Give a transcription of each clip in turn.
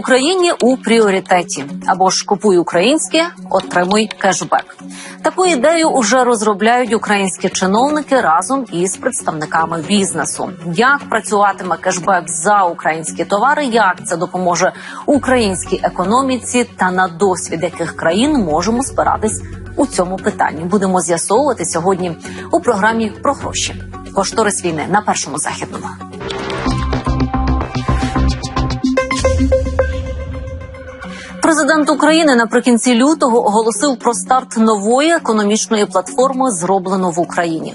Україні у пріоритеті або ж купуй українське, отримуй кешбек. Таку ідею уже розробляють українські чиновники разом із представниками бізнесу. Як працюватиме кешбек за українські товари? Як це допоможе українській економіці та на досвід яких країн можемо спиратись у цьому питанні? Будемо з'ясовувати сьогодні у програмі про гроші. Кошторис війни на першому західному. Президент України наприкінці лютого оголосив про старт нової економічної платформи зроблено в Україні.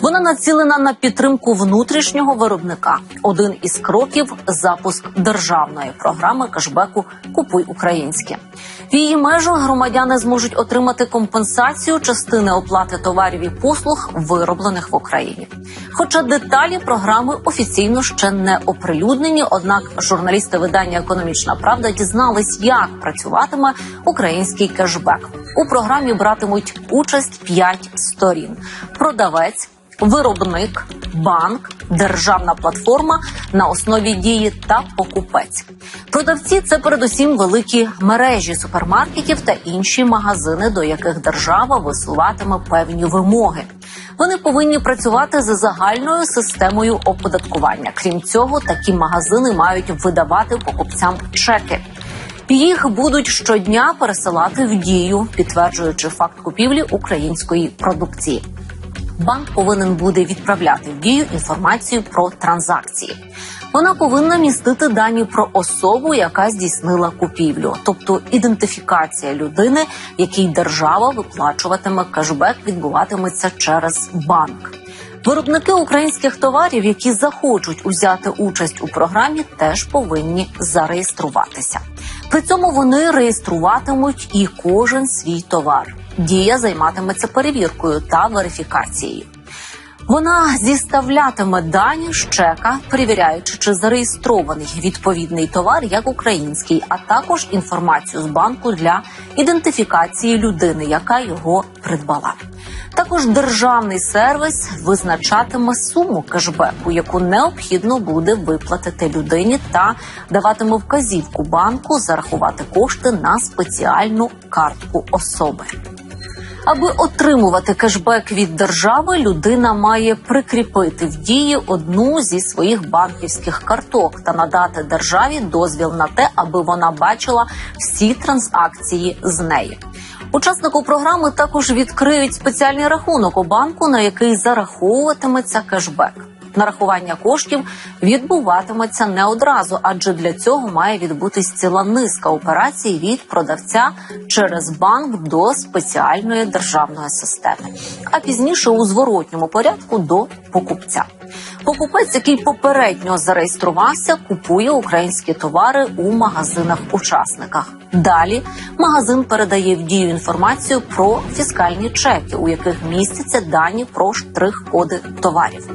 Вона націлена на підтримку внутрішнього виробника. Один із кроків запуск державної програми кешбеку Купуй українське. В її межах громадяни зможуть отримати компенсацію частини оплати товарів і послуг, вироблених в Україні. Хоча деталі програми офіційно ще не оприлюднені, однак журналісти видання Економічна Правда дізнались, як працюватиме український кешбек. У програмі братимуть участь п'ять сторін: продавець, виробник, банк, державна платформа на основі дії та покупець. Продавці це передусім великі мережі супермаркетів та інші магазини, до яких держава висуватиме певні вимоги. Вони повинні працювати за загальною системою оподаткування. Крім цього, такі магазини мають видавати покупцям чеки. Їх будуть щодня пересилати в дію, підтверджуючи факт купівлі української продукції. Банк повинен буде відправляти в дію інформацію про транзакції. Вона повинна містити дані про особу, яка здійснила купівлю, тобто ідентифікація людини, якій держава виплачуватиме кешбек, відбуватиметься через банк. Виробники українських товарів, які захочуть узяти участь у програмі, теж повинні зареєструватися. При цьому вони реєструватимуть і кожен свій товар. Дія займатиметься перевіркою та верифікацією. Вона зіставлятиме дані з чека, перевіряючи, чи зареєстрований відповідний товар як український, а також інформацію з банку для ідентифікації людини, яка його придбала. Також державний сервіс визначатиме суму кешбеку, яку необхідно буде виплатити людині, та даватиме вказівку банку зарахувати кошти на спеціальну картку особи. Аби отримувати кешбек від держави, людина має прикріпити в дії одну зі своїх банківських карток та надати державі дозвіл на те, аби вона бачила всі транзакції з неї. Учаснику програми також відкриють спеціальний рахунок у банку, на який зараховуватиметься кешбек. Нарахування коштів відбуватиметься не одразу, адже для цього має відбутись ціла низка операцій від продавця через банк до спеціальної державної системи, а пізніше у зворотньому порядку до покупця. Покупець, який попередньо зареєструвався, купує українські товари у магазинах-учасниках. Далі магазин передає в дію інформацію про фіскальні чеки, у яких містяться дані про штрих-коди товарів.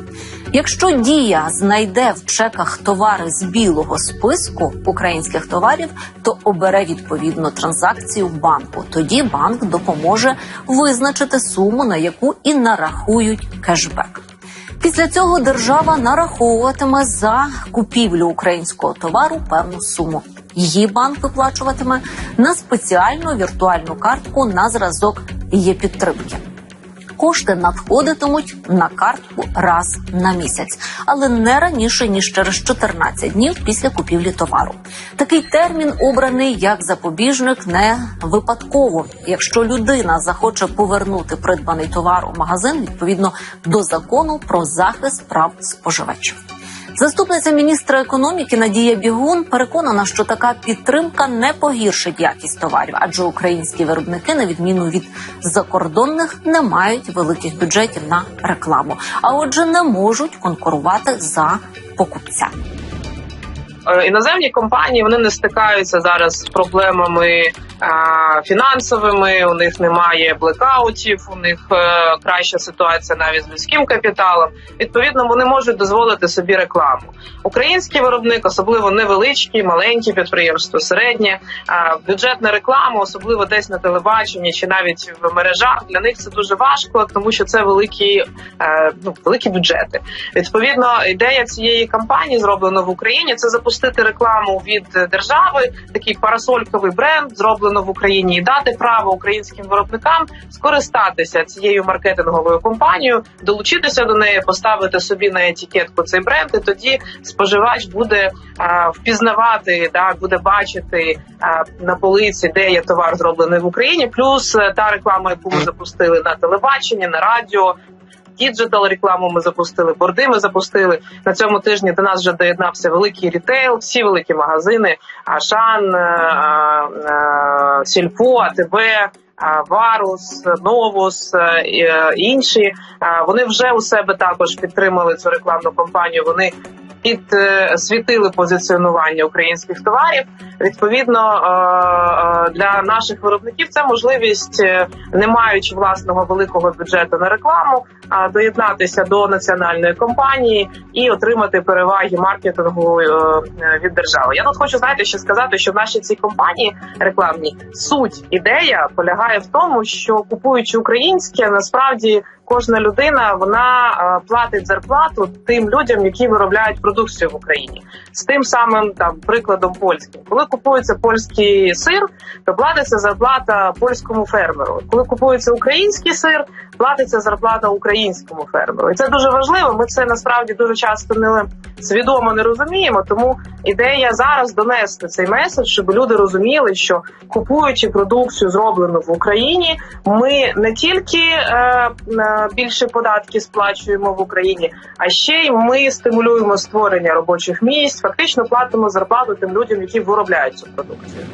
Якщо дія знайде в чеках товари з білого списку українських товарів, то обере відповідну транзакцію банку. Тоді банк допоможе визначити суму, на яку і нарахують кешбек. Після цього держава нараховуватиме за купівлю українського товару певну суму. Її банк виплачуватиме на спеціальну віртуальну картку на зразок є підтримки. Кошти надходитимуть на картку раз на місяць, але не раніше ніж через 14 днів після купівлі товару. Такий термін обраний як запобіжник не випадково. Якщо людина захоче повернути придбаний товар у магазин відповідно до закону про захист прав споживачів. Заступниця міністра економіки Надія Бігун переконана, що така підтримка не погіршить якість товарів, адже українські виробники, на відміну від закордонних, не мають великих бюджетів на рекламу, а отже, не можуть конкурувати за покупця. Е, іноземні компанії вони не стикаються зараз з проблемами фінансовими, у них немає блекаутів, у них е, краща ситуація навіть з людським капіталом. Відповідно, вони можуть дозволити собі рекламу. Український виробник, особливо невеличкі, маленькі підприємства, середнє, бюджетна реклама, особливо десь на телебаченні чи навіть в мережах. Для них це дуже важко, тому що це великі, е, ну великі бюджети. Відповідно, ідея цієї кампанії зроблено в Україні. Це запустити рекламу від держави, такий парасольковий бренд зроблено в Україні, і дати право українським виробникам скористатися цією маркетинговою компанією, долучитися до неї, поставити собі на етикетку цей бренд. І тоді споживач буде а, впізнавати, да, буде бачити а, на полиці, де є товар зроблений в Україні. Плюс е, та реклама, яку ми запустили на телебаченні, на радіо. Діджитал рекламу ми запустили, борди ми запустили на цьому тижні. До нас вже доєднався великий рітейл, всі великі магазини: Ашан, е, е, Сільпо, АТБ, е, Варус, Новус е, і е, інші. Е, Вони вже у себе також підтримали цю рекламну кампанію. Вони підсвітили позиціонування українських товарів. Відповідно е, е, для наших виробників це можливість, е, не маючи власного великого бюджету на рекламу, доєднатися до національної компанії і отримати переваги маркетингу е, е, від держави. Я тут хочу знаєте, ще сказати, що в нашій цій компанії рекламній суть ідея полягає в тому, що купуючи українське, насправді кожна людина вона е, платить зарплату тим людям, які виробляють продукцію в Україні, з тим самим там прикладом польським. Коли купується польський сир, то платиться зарплата польському фермеру. Коли купується український сир, платиться зарплата українському фермеру. І це дуже важливо. Ми це насправді дуже часто не свідомо не розуміємо. Тому ідея зараз донести цей меседж, щоб люди розуміли, що купуючи продукцію, зроблену в Україні, ми не тільки е, е, більше податки сплачуємо в Україні, а ще й ми стимулюємо створення робочих місць. Фактично платимо зарплату тим людям, які виробляють цю продукцію.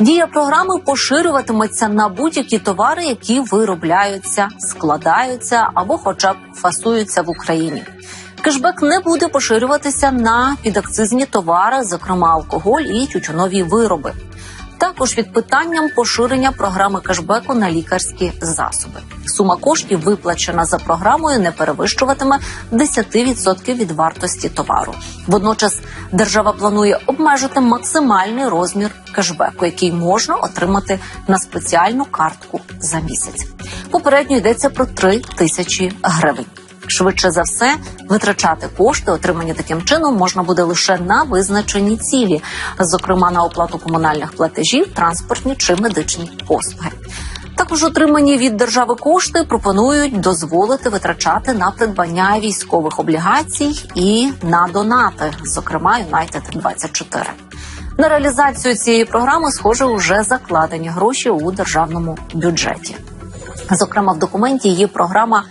Дія програми поширюватиметься на будь-які товари, які виробляються, складаються або, хоча б фасуються в Україні. Кешбек не буде поширюватися на підакцизні товари, зокрема алкоголь і тютюнові вироби. Також під питанням поширення програми кешбеку на лікарські засоби. Сума коштів, виплачена за програмою, не перевищуватиме 10% від вартості товару. Водночас держава планує обмежити максимальний розмір кешбеку, який можна отримати на спеціальну картку за місяць. Попередньо йдеться про 3 тисячі гривень. Швидше за все, витрачати кошти, отримані таким чином, можна буде лише на визначені цілі, зокрема на оплату комунальних платежів, транспортні чи медичні послуги. Також отримані від держави кошти пропонують дозволити витрачати на придбання військових облігацій і на донати, зокрема United 24 На реалізацію цієї програми, схоже, вже закладені гроші у державному бюджеті. Зокрема, в документі є програма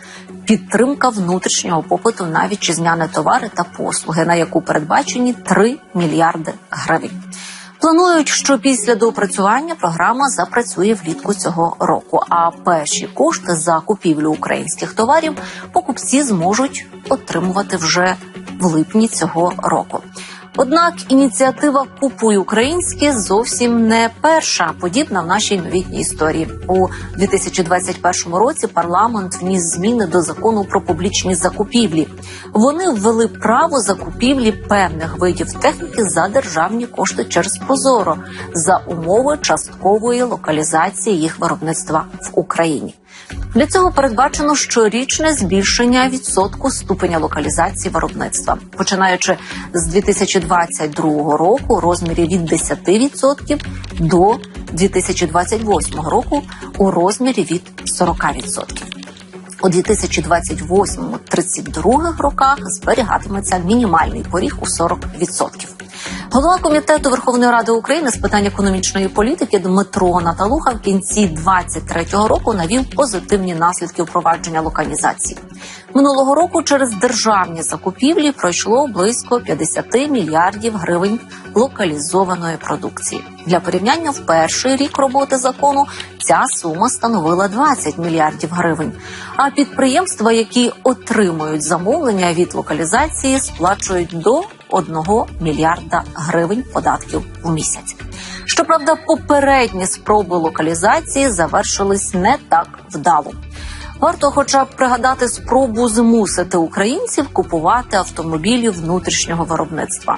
підтримка внутрішнього попиту на вітчизняні товари та послуги, на яку передбачені 3 мільярди гривень. Планують, що після доопрацювання програма запрацює влітку цього року. А перші кошти за купівлю українських товарів покупці зможуть отримувати вже в липні цього року. Однак ініціатива Купуй українське зовсім не перша подібна в нашій новітній історії. У 2021 році парламент вніс зміни до закону про публічні закупівлі. Вони ввели право закупівлі певних видів техніки за державні кошти через Прозоро за умови часткової локалізації їх виробництва в Україні. Для цього передбачено щорічне збільшення відсотку ступеня локалізації виробництва, починаючи з 2022 року у розмірі від 10% до 2028 року у розмірі від 40%. У 2028-32 роках зберігатиметься мінімальний поріг у 40%. Голова комітету Верховної Ради України з питань економічної політики Дмитро Наталуха в кінці 23-го року навів позитивні наслідки впровадження локалізації. Минулого року через державні закупівлі пройшло близько 50 мільярдів гривень локалізованої продукції. Для порівняння в перший рік роботи закону ця сума становила 20 мільярдів гривень. А підприємства, які отримують замовлення від локалізації, сплачують до 1 мільярда гривень податків у місяць. Щоправда, попередні спроби локалізації завершились не так вдало. Варто, хоча б пригадати спробу змусити українців купувати автомобілі внутрішнього виробництва.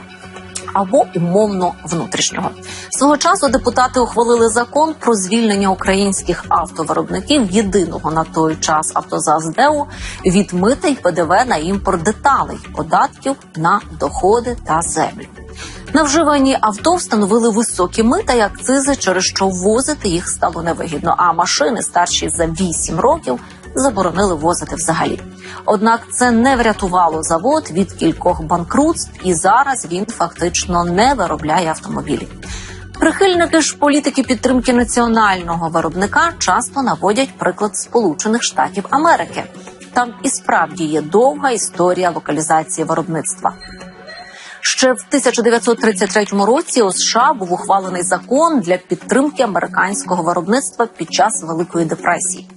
Або умовно внутрішнього свого часу депутати ухвалили закон про звільнення українських автовиробників єдиного на той час автозаздеу від мита й ПДВ на імпорт деталей, податків на доходи та землю. На вживані авто встановили високі мита і акцизи, через що ввозити їх стало невигідно. А машини старші за 8 років заборонили ввозити взагалі. Однак це не врятувало завод від кількох банкрутств, і зараз він фактично не виробляє автомобілі. Прихильники ж політики підтримки національного виробника часто наводять приклад Сполучених Штатів Америки. Там і справді є довга історія локалізації виробництва. Ще в 1933 році у США був ухвалений закон для підтримки американського виробництва під час Великої депресії.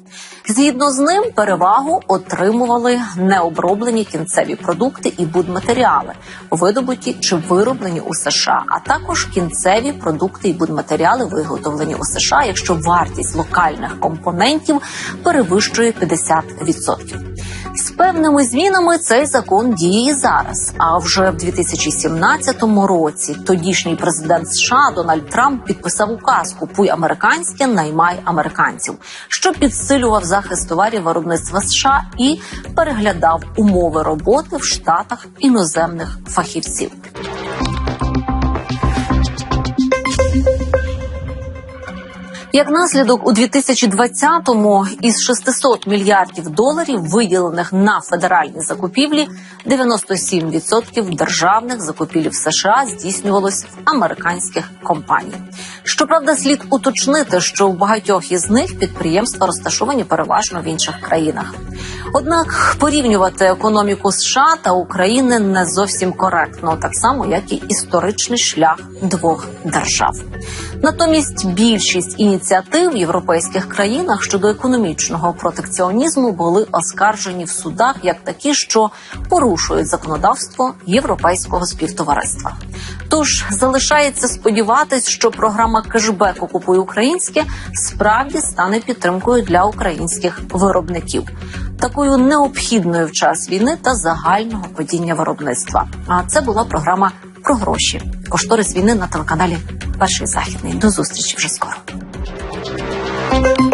Згідно з ним, перевагу отримували необроблені кінцеві продукти і будматеріали, видобуті чи вироблені у США, а також кінцеві продукти і будматеріали, виготовлені у США, якщо вартість локальних компонентів перевищує 50%. З певними змінами цей закон діє і зараз. А вже в 2017 році тодішній президент США Дональд Трамп підписав указ Купуй американське, наймай американців, що підсилював захист товарів виробництва США і переглядав умови роботи в штатах іноземних фахівців. Як наслідок, у 2020-му із 600 мільярдів доларів, виділених на федеральні закупівлі, 97% державних закупівлів США здійснювалось в американських компаній. Щоправда, слід уточнити, що в багатьох із них підприємства розташовані переважно в інших країнах. Однак порівнювати економіку США та України не зовсім коректно, так само як і історичний шлях двох держав. Натомість більшість ініціатив в європейських країнах щодо економічного протекціонізму були оскаржені в судах як такі, що порушують законодавство європейського співтовариства. Тож залишається сподіватись, що програма кешбеку «Купуй українське справді стане підтримкою для українських виробників. Такою необхідною в час війни та загального падіння виробництва. А це була програма про гроші. Кошторис війни на телеканалі Перший західний. До зустрічі вже скоро. Thank you.